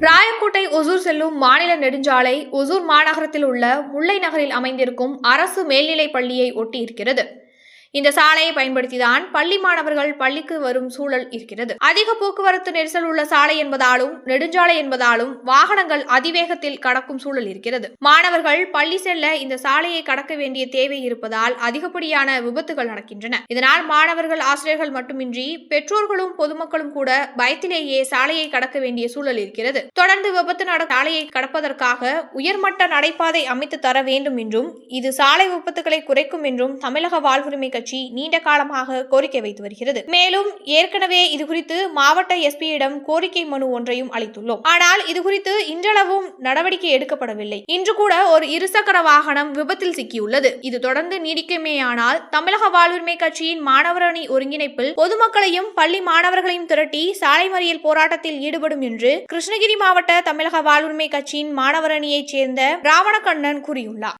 ராயக்கோட்டை ஒசூர் செல்லும் மாநில நெடுஞ்சாலை ஒசூர் மாநகரத்தில் உள்ள முல்லை நகரில் அமைந்திருக்கும் அரசு மேல்நிலைப் பள்ளியை ஒட்டி இருக்கிறது இந்த சாலையை பயன்படுத்திதான் பள்ளி மாணவர்கள் பள்ளிக்கு வரும் சூழல் இருக்கிறது. அதிக போக்குவரத்து நெரிசல் உள்ள சாலை என்பதாலும் நெடுஞ்சாலை என்பதாலும் வாகனங்கள் அதிவேகத்தில் கடக்கும் சூழல் இருக்கிறது. மாணவர்கள் பள்ளி செல்ல இந்த சாலையை கடக்க வேண்டிய தேவை இருப்பதால் அதிகப்படியான விபத்துகள் நடக்கின்றன. இதனால் மாணவர்கள் ஆசிரியர்கள் மட்டுமின்றி பெற்றோர்களும் பொதுமக்களும் கூட பயத்திலேயே சாலையை கடக்க வேண்டிய சூழல் இருக்கிறது. தொடர்ந்து விபத்து நட சாலையை கடப்பதற்காக உயர்மட்ட நடைபாதை அமைத்து தர வேண்டும் என்றும் இது சாலை விபத்துகளை குறைக்கும் என்றும் தமிழக வாழ்வுரிமை கட்சி நீண்ட காலமாக கோரிக்கை வைத்து வருகிறது. மேலும் ஏற்கனவே இதுகுறித்து மாவட்ட எஸ்பியிடம் கோரிக்கை மனு ஒன்றையும் அளித்துள்ளோம். ஆனால் இதுகுறித்து இன்றளவும் நடவடிக்கை எடுக்கப்படவில்லை. இன்று கூட ஒரு இருசக்கர வாகனம் விபத்தில் சிக்கியுள்ளது. இது தொடர்ந்து நீடிக்குமேயானால் தமிழக வாழ்வுரிமை கட்சியின் மாணவரணி ஒருங்கிணைப்பில் பொதுமக்களையும் பள்ளி மாணவர்களையும் திரட்டி சாலை மறியல் போராட்டத்தில் ஈடுபடும் என்று கிருஷ்ணகிரி மாவட்ட தமிழக வாழ்வுரிமை கட்சியின் மாணவரணியைச் சேர்ந்த ராவணகண்ணன் கூறியுள்ளார்.